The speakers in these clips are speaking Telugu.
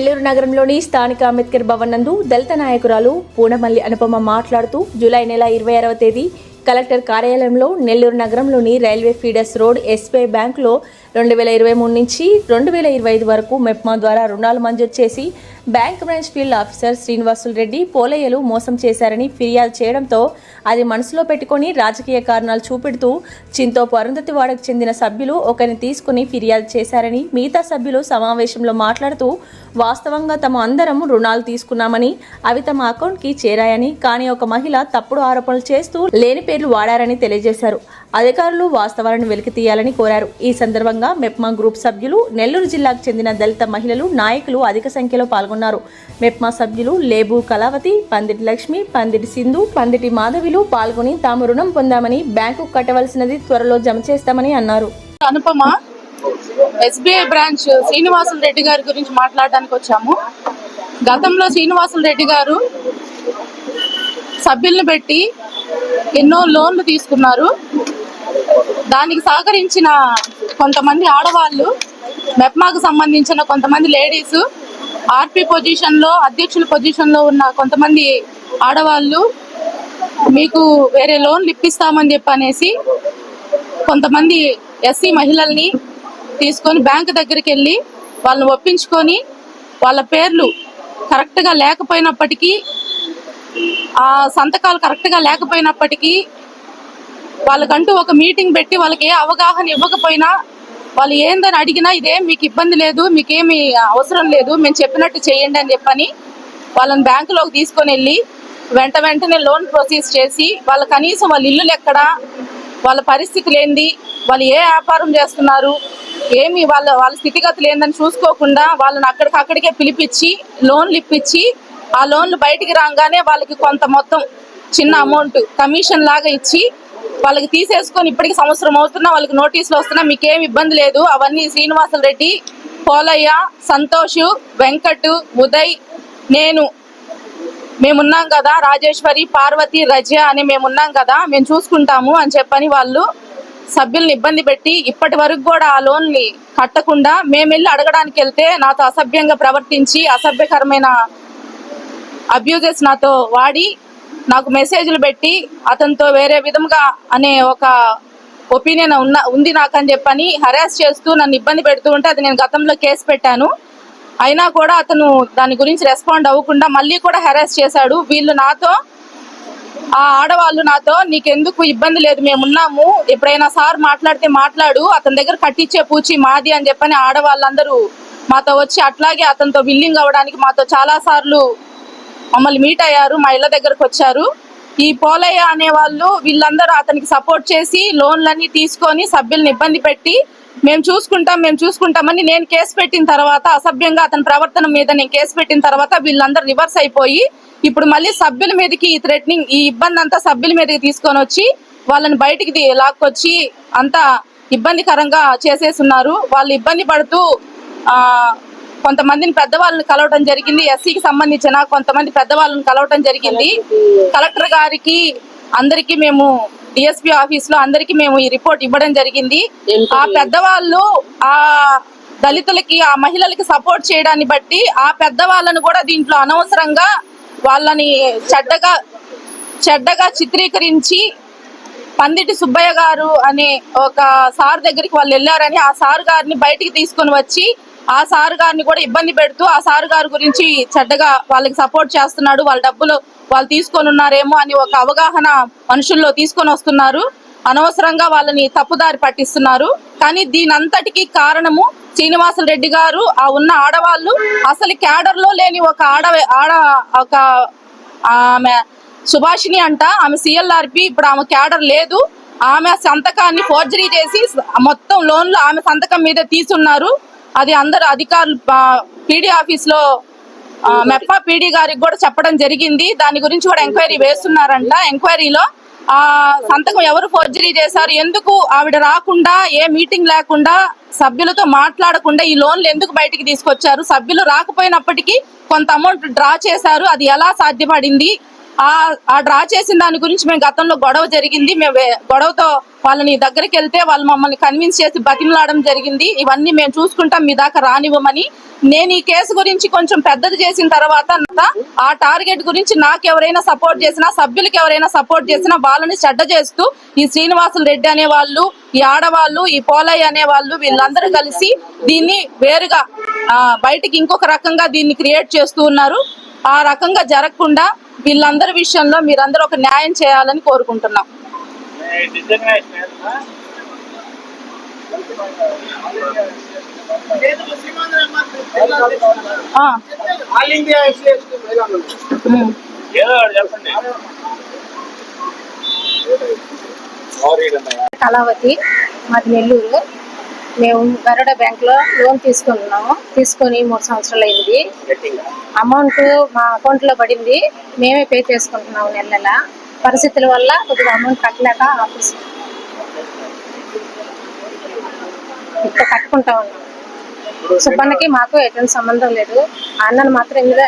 నెల్లూరు నగరంలోని స్థానిక అంబేద్కర్ భవన్ నందు దళిత నాయకురాలు పూనమల్లి అనుపమ మాట్లాడుతూ జూలై నెల ఇరవై ఆరవ తేదీ కలెక్టర్ కార్యాలయంలో నెల్లూరు నగరంలోని రైల్వే ఫీడర్స్ రోడ్ ఎస్బీఐ బ్యాంకులో రెండు వేల ఇరవై మూడు నుంచి రెండు వేల ఇరవై ఐదు వరకు మెప్మా ద్వారా రుణాలు మంజూరు చేసి bank branch field officer Srinivasulu Reddy పోలయ్యలు మోసం చేశారని ఫిర్యాదు చేయడంతో అది మనసులో పెట్టుకొని రాజకీయ కారణాలు చూపెడుతూ చింతోపు అరుంధతి వాడకు చెందిన సభ్యులు ఒకరిని తీసుకుని ఫిర్యాదు చేశారని మిగతా సభ్యులు సమావేశంలో మాట్లాడుతూ వాస్తవంగా తమ అందరం రుణాలు తీసుకున్నామని అవి తమ అకౌంట్కి చేరాయని కానీ ఒక మహిళ తప్పుడు ఆరోపణలు చేస్తూ లేని పేర్లు వాడారని తెలియజేశారు. అధికారులు వాస్తవాలను వెలికి తీయాలని కోరారు. ఈ సందర్భంగా మెప్మా గ్రూప్ సభ్యులు నెల్లూరు జిల్లాకు చెందిన దళిత మహిళలు నాయకులు అధిక సంఖ్యలో పాల్గొన్నారు. మెప్మా సభ్యులు లేబు కళావతి పందిటి లక్ష్మి పందిటి సింధు పందిటి మాధవిలు పాల్గొని తాము రుణం పొందామని బ్యాంకు కట్టవలసినది త్వరలో జమ చేస్తామని అన్నారు. అనుపమ ఎస్బీఐ బ్రాంచ్ శ్రీనివాసుల రెడ్డి గారి గురించి మాట్లాడడానికి వచ్చాము. గతంలో శ్రీనివాసుల రెడ్డి గారు సభ్యుల్ని పెట్టి ఎన్నో లోన్లు తీసుకున్నారు. దానికి సహకరించిన కొంతమంది ఆడవాళ్ళు మెప్మాకు సంబంధించిన కొంతమంది లేడీస్ ఆర్పి పొజిషన్లో అధ్యక్షుల పొజిషన్లో ఉన్న కొంతమంది ఆడవాళ్ళు మీకు వేరే లోన్లు ఇప్పిస్తామని చెప్పి అనేసి కొంతమంది ఎస్సీ మహిళల్ని తీసుకొని బ్యాంక్ దగ్గరికి వెళ్ళి వాళ్ళని ఒప్పించుకొని వాళ్ళ పేర్లు కరెక్ట్గా లేకపోయినప్పటికీ ఆ సంతకాలు కరెక్ట్గా లేకపోయినప్పటికీ వాళ్ళకంటూ ఒక మీటింగ్ పెట్టి వాళ్ళకి ఏ అవగాహన ఇవ్వకపోయినా వాళ్ళు ఏందని అడిగినా ఇదేం మీకు ఇబ్బంది లేదు మీకేమి అవసరం లేదు మేము చెప్పినట్టు చేయండి అని చెప్పని వాళ్ళని బ్యాంకులోకి తీసుకొని వెళ్ళి వెంట వెంటనే లోన్ ప్రొసీజ్ చేసి వాళ్ళ కనీసం వాళ్ళ ఇల్లులు ఎక్కడ వాళ్ళ పరిస్థితులు ఏంది వాళ్ళు ఏ వ్యాపారం చేస్తున్నారు ఏమి వాళ్ళ వాళ్ళ స్థితిగతులు ఏందని చూసుకోకుండా వాళ్ళని అక్కడికక్కడికే పిలిపించి లోన్లు ఇప్పించి ఆ లోన్లు బయటికి రాగానే వాళ్ళకి కొంత మొత్తం చిన్న అమౌంట్ కమిషన్ లాగా ఇచ్చి వాళ్ళకి తీసేసుకొని ఇప్పటికి సంవత్సరం అవుతున్నా వాళ్ళకి నోటీసులు వస్తున్నా మీకేం ఇబ్బంది లేదు. అవన్నీ శ్రీనివాసులు రెడ్డి పోలయ్య సంతోష్ వెంకట్ ఉదయ్ నేను. మేమున్నాం కదా రాజేశ్వరి పార్వతి రజ అని మేమున్నాం కదా మేము చూసుకుంటాము అని చెప్పని వాళ్ళు సభ్యుల్ని ఇబ్బంది పెట్టి ఇప్పటి వరకు కూడా ఆ లోన్ని కట్టకుండా మేము వెళ్ళి అడగడానికి వెళ్తే నాతో అసభ్యంగా ప్రవర్తించి అసభ్యకరమైన అబ్యూజెస్ నాతో వాడి నాకు మెసేజ్లు పెట్టి అతనితో వేరే విధంగా అనే ఒక ఒపీనియన్ ఉన్న ఉంది నాకు అని చెప్పని హరాస్ చేస్తూ నన్ను ఇబ్బంది పెడుతూ ఉంటే అది నేను గతంలో కేసు పెట్టాను. అయినా కూడా అతను దాని గురించి రెస్పాండ్ అవ్వకుండా మళ్ళీ కూడా హెరాస్ చేశాడు. వీళ్ళు నాతో ఆ ఆడవాళ్ళు నాతో నీకెందుకు ఇబ్బంది లేదు మేము ఉన్నాము. ఎప్పుడైనా సార్ మాట్లాడితే మాట్లాడు అతని దగ్గర కట్టించే పూచి మాది అని చెప్పని ఆడవాళ్ళందరూ మాతో వచ్చి అట్లాగే అతనితో బిల్లింగ్ అవ్వడానికి మాతో చాలా సార్లు మమ్మల్ని మీట్ అయ్యారు మా ఇళ్ళ దగ్గరకు వచ్చారు. ఈ పోలయ్య అనే వాళ్ళు వీళ్ళందరూ అతనికి సపోర్ట్ చేసి లోన్లన్నీ తీసుకొని సభ్యుల్ని ఇబ్బంది పెట్టి మేము చూసుకుంటాం మేము చూసుకుంటామని నేను కేసు పెట్టిన తర్వాత అసభ్యంగా అతని ప్రవర్తన మీద నేను కేసు పెట్టిన తర్వాత వీళ్ళందరూ రివర్స్ అయిపోయి ఇప్పుడు మళ్ళీ సభ్యుల మీదకి ఈ థ్రెటనింగ్ ఈ ఇబ్బంది అంతా సభ్యుల మీదకి తీసుకొని వచ్చి వాళ్ళని బయటికి లాక్కొచ్చి అంతా ఇబ్బందికరంగా చేసేస్తున్నారు వాళ్ళు ఇబ్బంది పడుతూ కొంతమందిని పెద్దవాళ్ళని కలవటం జరిగింది. ఎస్సీకి సంబంధించిన కొంతమంది పెద్దవాళ్ళని కలవటం జరిగింది. కలెక్టర్ గారికి అందరికీ మేము డిఎస్పీ ఆఫీస్లో అందరికీ మేము ఈ రిపోర్ట్ ఇవ్వడం జరిగింది. ఆ పెద్దవాళ్ళు ఆ దళితులకి ఆ మహిళలకి సపోర్ట్ చేయడాన్ని బట్టి ఆ పెద్దవాళ్ళను కూడా దీంట్లో అనవసరంగా వాళ్ళని చెడ్డగా చెడ్డగా చిత్రీకరించి పందిటి సుబ్బయ్య గారు అనే ఒక సార్ దగ్గరికి వాళ్ళు వెళ్ళారని ఆ సార్ గారిని బయటికి తీసుకొని వచ్చి ఆ సారు గారిని కూడా ఇబ్బంది పెడుతూ ఆ సారు గారి గురించి చెడ్డగా వాళ్ళకి సపోర్ట్ చేస్తున్నాడు వాళ్ళ డబ్బులు వాళ్ళు తీసుకొని ఉన్నారేమో అని ఒక అవగాహన మనుషుల్లో తీసుకొని వస్తున్నారు. అనవసరంగా వాళ్ళని తప్పుదారి పట్టిస్తున్నారు. కానీ దీనంతటికీ కారణము శ్రీనివాసులు రెడ్డి గారు ఆ ఉన్న ఆడవాళ్ళు అసలు క్యాడర్లో లేని ఒక ఆడ ఆడ ఒక ఆమె సుభాషిణి అంట ఆమె సిఎల్ఆర్పి ఇప్పుడు ఆమె క్యాడర్ లేదు. ఆమె సంతకాన్ని ఫోర్జరీ చేసి మొత్తం లోన్లు ఆమె సంతకం మీద తీసున్నారు. అది అందరు అధికారులు పీడీ ఆఫీస్లో ఆ, మెప్ప పీడీ గారికి కూడా చెప్పడం జరిగింది. దాని గురించి కూడా ఎంక్వైరీ వేస్తున్నారంట. ఎంక్వైరీలో ఆ సంతకం ఎవరు ఫోర్జరీ చేశారు ఎందుకు ఆవిడ రాకుండా ఏ మీటింగ్ లేకుండా సభ్యులతో మాట్లాడకుండా ఈ లోన్లు ఎందుకు బయటికి తీసుకొచ్చారు? సభ్యులు రాకపోయినప్పటికీ కొంత అమౌంట్ డ్రా చేశారు. అది ఎలా సాధ్యపడింది? ఆ ఆ డ్రా చేసిన దాని గురించి మేము గతంలో గొడవ జరిగింది. మేము గొడవతో వాళ్ళని దగ్గరికి వెళ్తే వాళ్ళు మమ్మల్ని కన్విన్స్ చేసి బతిమలాడడం జరిగింది. ఇవన్నీ మేము చూసుకుంటాం మీ దాకా రానివ్వమని. నేను ఈ కేసు గురించి కొంచెం పెద్దది చేసిన తర్వాత ఆ టార్గెట్ గురించి నాకు ఎవరైనా సపోర్ట్ చేసినా సభ్యులకి ఎవరైనా సపోర్ట్ చేసినా వాళ్ళని చెడ్డ చేస్తూ ఈ శ్రీనివాసులు రెడ్డి అనే వాళ్ళు ఈ ఆడవాళ్ళు ఈ పోలయ్య అనే వాళ్ళు వీళ్ళందరూ కలిసి దీన్ని వేరుగా బయటికి ఇంకొక రకంగా దీన్ని క్రియేట్ చేస్తూ ఉన్నారు. ఆ రకంగా జరగకుండా వీళ్ళందరి విషయంలో మీరందరూ ఒక న్యాయం చేయాలని కోరుకుంటున్నాం. All India. ఏదో చెప్పండి. కళావతి మాది నెల్లూరు మేము గరుడ బ్యాంక్లో లోన్ తీసుకున్నాము తీసుకొని మూడు సంవత్సరాలు అయింది. అమౌంట్ మా అకౌంట్లో పడింది మేమే పే చేసుకుంటున్నాము నెల నెల పరిస్థితుల వల్ల కొద్దిగా అమౌంట్ కట్టలేక ఆఫీస్ ఇక్కడ కట్టుకుంటా ఉన్నాం. సుబ్బన్నకి మాకు ఎటువంటి సంబంధం లేదు. అన్నను మాత్రం ఇందులో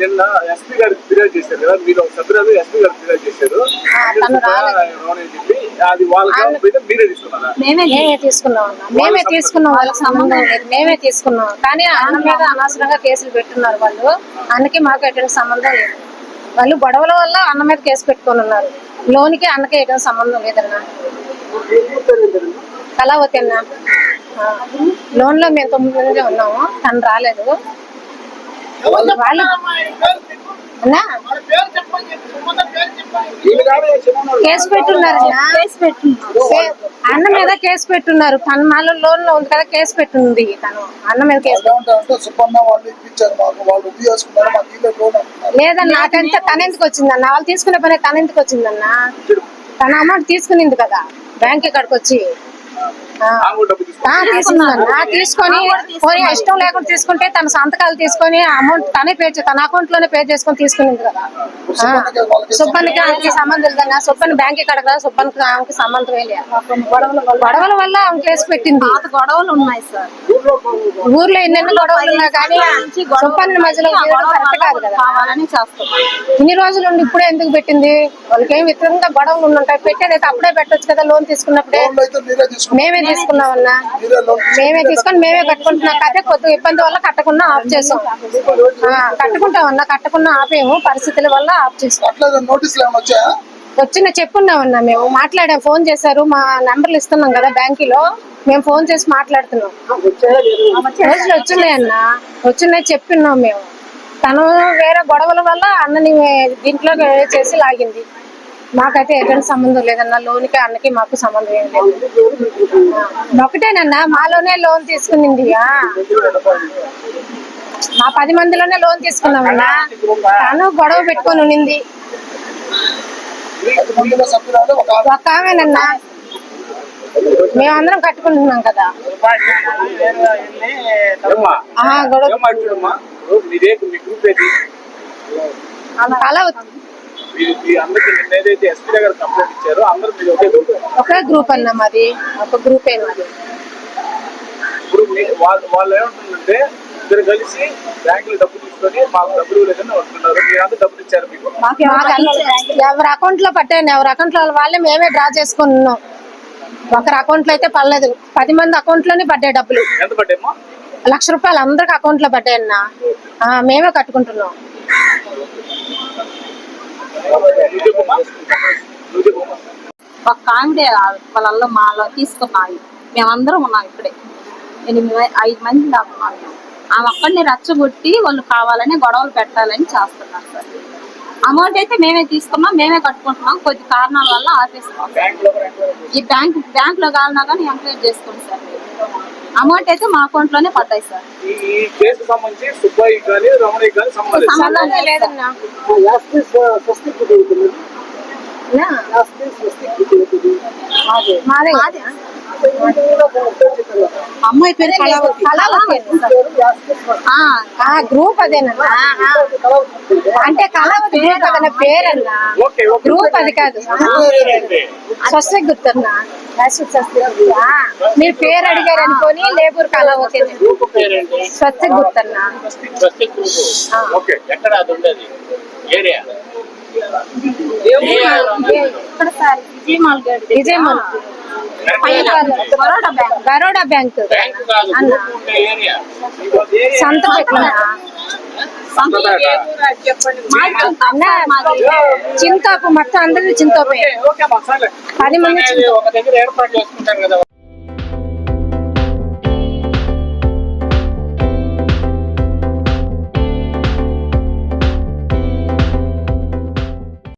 నిన్న ఎస్పీ ఫిర్యాదు చేశారు కదా మీరు సభ్యురాలు ఎస్పీ ఫిర్యాదు చేశారు. అది వాళ్ళకి మీరే తీసుకున్నారా? మేమే మేమే తీసుకున్నాం అన్న. మేమే తీసుకున్నాం వాళ్ళకి సంబంధం లేదు. మేమే తీసుకున్నాం. కానీ అన్న మీద అనవసరంగా కేసులు పెట్టున్నారు వాళ్ళు. అన్నకి మాకు ఎటువంటి సంబంధం లేదు. వాళ్ళు గొడవల వల్ల అన్న మీద కేసు పెట్టుకొని ఉన్నారు. లోన్కి అన్నకి ఎటువంటి సంబంధం లేదన్న. కళావతి అన్న. ఆ, లోన్లో మేము తొమ్మిది మంది ఉన్నాము. తను రాలేదు. వాళ్ళు కేసు పెట్టున్నారు కేసు పెట్టున్నారు. అన్న మీద కేసు పెట్టున్నారు. తన మాలో లోన్లో ఉంది కదా కేసు పెట్టుంది తను. అన్న మీద కేసు లేదన్న నాకంటే తన ఎందుకు వచ్చిందన్న? వాళ్ళు తీసుకునే పని తన ఎందుకు వచ్చిందన్న? తన అమౌంట్ తీసుకునింది కదా బ్యాంక్ ఇక్కడికి వచ్చి. తీసుకొని పోనీ ఇష్టం లేకుండా తీసుకుంటే తన సంతకాలు తీసుకొని అమౌంట్ తనే పే తన అకౌంట్లోనే పే చేసుకొని తీసుకునింది కదా. ఆ. సుబ్బన్నికి ఆమెకి సంబంధం లేదన్న సుబ్బన్ బ్యాంక్ ఇక్కడ కదా సుబ్బన్కి ఆమెకి సంబంధం లేదు. గొడవల వల్ల ఆమె కేసు పెట్టింది. గొడవలు ఉన్నాయి సార్. ఊర్లో ఎన్నెన్ని గొడవలు ఉన్నా కానీ సుబ్బన్ మధ్యలో కాదు కదా. ఇన్ని రోజులు ఉండి ఇప్పుడే ఎందుకు పెట్టింది? వాళ్ళకి ఏమి విధంగా గొడవలు ఉంటాయి. పెట్టేదైతే అప్పుడే పెట్టొచ్చు కదా లోన్ తీసుకున్నప్పుడే. మేమే తీసుకున్నామన్నా. మేమే తీసుకొని మేమే కట్టుకుంటున్నాం. అదే కొద్దిగా ఇబ్బంది వల్ల కట్టకుండా ఆఫ్ చేసాం. కట్టుకుంటామన్నా కట్టకుండా ఆపేము. పరిస్థితుల వల్ల ఆఫ్ చేసాం. వచ్చిన చెప్పున్నామన్నా మేము. మాట్లాడాం ఫోన్ చేశారు. మా నెంబర్లు ఇస్తున్నాం కదా బ్యాంకులో. మేము ఫోన్ చేసి మాట్లాడుతున్నాం. రోజులు వచ్చినాయన్న వచ్చినాయి చెప్పున్నాం మేము. తను వేరే గొడవల వల్ల అన్నని దీంట్లో చేసి లాగింది. మాకైతే ఎటువంటి సంబంధం లేదన్న లోన్కి అన్నకి మాకు సంబంధం ఏం లేదు. ఒకటేనన్నా మాలోనే లోన్ తీసుకునింది. మా పది మందిలోనే లోన్ తీసుకున్నామన్నా తను గొడవ పెట్టుకొని ఉన్నింది. ఒక ఆమె. ఒక ఆమెనన్నా మేమందరం కట్టుకుంటున్నాం కదా. గొడవ అలా ఒకే గ్రూప్ అన్న మాది. ఒక గ్రూప్ మాది. వాళ్ళు వాళ్ళు ఏమంటుందంటే ఇద్దరు కలిసి బ్యాంకులో డబ్బులు తీసుకొని మాకు డబ్బులు లేదని వస్తున్నారు మీరంతా డబ్బులు ఇచ్చారు మీకు. మాకు అంత- ఎవరి అకౌంట్లో పట్టాయండి ఎవరి అకౌంట్లో వాళ్ళే మేమే డ్రా చేసుకుని ఉన్నాం ఒకరి అకౌంట్లో అయితే పర్లేదు. పది మంది అకౌంట్లోనే పడ్డాయి డబ్బులు. ఎంత పడ్డాయమ్మా? లక్ష రూపాయలు అందరికి అకౌంట్లో పడ్డాయన్న. ఆ, మేమే కట్టుకుంటున్నాం. ఒక కామెడీ వాళ్ళల్లో మాలో తీసుకున్నాయి. మేమందరం ఉన్నాం ఇక్కడే. ఎనిమిది ఐదు మంది దాకా ఉన్నాం మేము. ఆమె ఒక్కడిని రచ్చగొట్టి వాళ్ళు కావాలని గొడవలు పెట్టాలని చేస్తున్నారు సార్. అమౌంట్ అయితే మేమే తీసుకున్నాం మేమే కట్టుకుంటున్నాం. కొద్ది కారణాల వల్ల ఆపేస్తున్నాం ఈ బ్యాంక్ బ్యాంక్లో కావాలన్నా కానీ ఎంక్వైరీ చేసుకోండి సార్. అమౌంట్ అయితే మా అకౌంట్లోనే పడ్డాయి సార్. ఈ కేసు సంబంధించి సుబ్బయ్య కానీ. సంబంధం లేదన్నా? మాదే. మాదే. అమ్మాయి పేరు కళావతి. గ్రూప్ అదేనన్నా అంటే కళావతి గ్రూప్ అదన్న పేరన్నా? గ్రూప్ అది కాదు. స్వస్తి గుర్తున్నా మీరు పేరు అడిగారు అనుకొని లేబర్ కళావతి. స్వస్తి గుర్తున్నా ఓకే ఎక్కడ అది ఉండేది? ఏరియా? ఇక్కడ సార్ విజయమాల్ విజయమల్. బరోడా బ్యాంక్. అన్న. సంత చింతాపు మొత్తం అందరూ చింతాపే పది మంది ఒక దగ్గర ఏర్పాటు చేసుకుంటారు కదా.